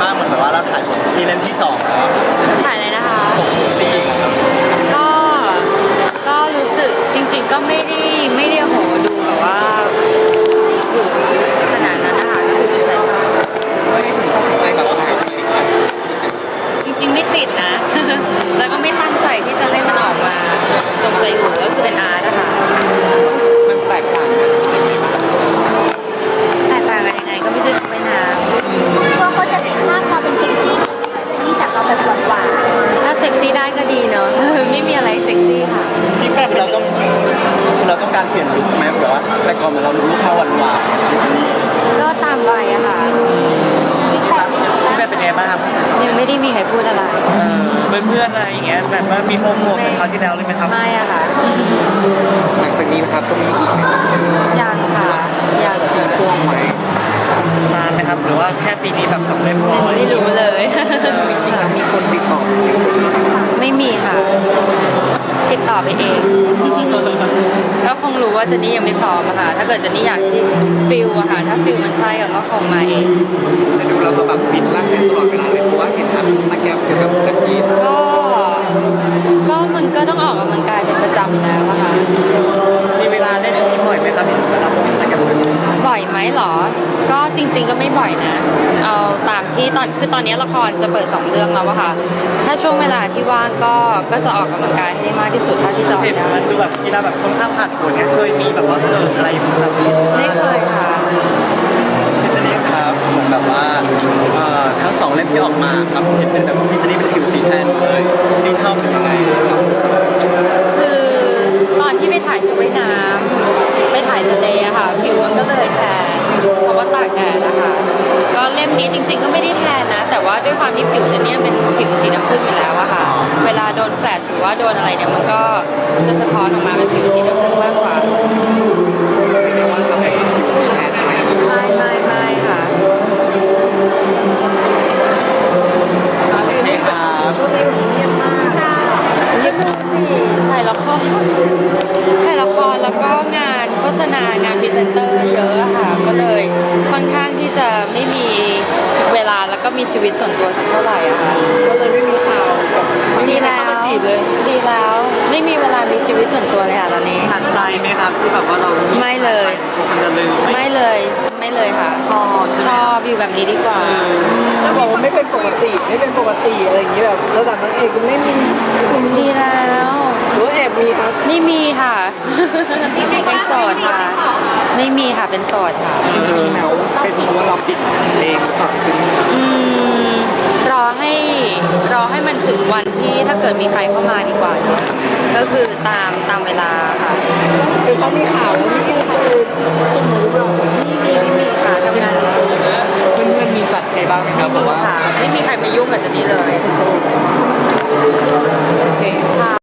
บ้างเหมือนแบบว่าเราถ่ายซีรีส์ที่สองแล้วอะถ่ายอะไรนะคะ หกซีรีส์ครับ ก็ ก็รู้สึกจริง ๆ ก็ไม่ได้ไม่ได้โหดูแบบว่าหรือขนาดนั้นนะคะก็คือเป็นแฟชั่น ไม่ได้ถึงตัดสินใจแบบถ่ายติดกัน จริง ๆ ไม่ติดนะ แล้วก็ไม่ตั้งใจที่จะให้มันออกมาจงใจหวือก็คือเป็นอาร์ตนะคะ มันแตกต่างกันยังไงบ้าง แตกต่างกันยังไงก็ไม่ใช่ชุดว่ายน้ คิดว่าเขาจะติดภาพความเป็นเซ็กซี่เลยไหมคะเซ็กซี่จากเราแบบหวานำถ้าเซ็กซี่ได้ก็ดีเนอะ ไม่มีอะไรเซ็กซี่ค่ะ พี่แป๊บเราต้องเราต้อง การเปลี่ยนลุคไหมแบบว่าแต่ก่อนเราลุคเขาหวานหวานๆอยู่นี้ก็ตามวัยอะค่ะๆอีกแบบหนึงพี่แม่เป็นไงบ้างครับสวยยังไม่ได้มีใครพูดอะไรๆเพื่อนเพื่อนๆอะไรอย่างเงี้ยแบบว่ามีโมโมเหมือนคราวที่แล้วเลยไหมครับไม่อะค่ะหลังจากนี้นะครับต้องมีอีกไหมครับยังค่ะยังทิ้งช่วงไว้นานไหมครับ หรือว่าแค่ปีนี้แบบสำเร็จพอไม่รู้เลย เจนนี่ยังไม่พร้อมอะค่ะ ถ้าเกิดเจนนี่อยากที่ฟิลอะค่ะ ถ้าฟิลมันใช่ก็คงมาเอง แต่ดูเราก็แบบฟิตร่างกายตลอดเวลาเลยเพราะว่าเห็นทางอินสตาแกรมจะแบบนาทีก็ ก็มันก็ต้องออกกำลังกายเป็นประจำอยู่แล้วอะค่ะ มีเวลาเล่นอย่างนี้บ่อยไหมครับเห็นเวลาอินสตาแกรมบ่อยไหมเหรอ ก็จริง ๆ ก็ไม่บ่อยนะเอาตามที่ตอนคือตอนนี้ละครจะเปิดสองเรื่องแล้วอะค่ะ ถ้าช่วงเวลาที่ว่างก็ก็จะออกกำลังกายให้ได้มากที่สุดเท่าที่จะออกเห็นได้มันดูแบบกีฬาแบบค่อนข้างผัดผลเนี่ยเคยมีแบบว่าเกิดอะไรแบบไม่เคยค่ะพี่เจนนี่ครับเหมือนแบบว่าเอ่อทั้งสองเล่มที่ออกมาครับเห็นเป็นแบบพี่เจนนี่เป็นผิวสีแทนเลยพี่นี่ชอบหรือยังไงคือตอนที่ไปถ่ายชุดว่ายน้ำไปถ่ายทะเลอะค่ะผิวมันก็เลยแทนเพราะ ว่าตากแดดนะคะ ก็เล่มนี้จริง ๆ ก็ไม่ได้แทนนะ แต่ว่าด้วยความที่ผิวเจะเนี่ยเป็นผิวสีน้ำผึ้งอยู่แล้วอะค่ะ เวลาโดนแฟลชหรือว่าโดนอะไรเนี่ยมันก็จะสะท้อนออกมาเป็นผิวสีน้ำผึ้งมากกว่า เรียกว่าจะให้ผิวสีแทนอะไร ไม่ไม่ไม่ค่ะ โอเคครับ เรียกดูสิถ่ายละครถ่ายละครแล้วก็งานโฆ ษณางานพรีเซนเตอร์เยอะอะค่ะ ก็เลยค่อนข้างที่จะไม่มีเวลาแล้วก็มีชีวิตส่วนตัวสักเท่าไหร่อะค่ะ ก็เลยไม่มีข่าวแบบดีแล้วดีแล้ว ไม่มีเวลามีชีวิตส่วนตัวเลยค่ะตอนนี้ หนักใจไหมครับที่แบบว่าเราไม่เลย คนจะลืมไม่เลยไม่เลยค่ะ ชอบใช่ไหมชอบอยู่แบบนี้ดีกว่า แล้วบอกว่าไม่เป็นปกติไม่เป็นปกติอะไรอย่างนี้แบบระดับนางเอกก็ไม่มี ดีแล้ว หรือว่าแอบ มีครับไม่มีค่ะเป็นโสดค่ะ ไม่มีค่ะเป็นโสดค่ะจริงๆแล้วเป็นเพราะว่าเราปิดเองหรือเปล่าเป็นอืมรอให้รอให้มันถึงวันที่ถ้าเกิดมีใครเข้ามาดีกว่าเนอะก็คือตามตามเวลาค่ะคือเขามีข่าวว่ามีคนอื่นสุ่มหรือเปล่าไม่มีไม่มีค่ะทำงานจริงเพื่อนๆมีจัดให้บ้างไหมครับๆแบบไม่มีว่าค่ะไม่มีใครมายุ่งกับเจนนี่เลยโอเค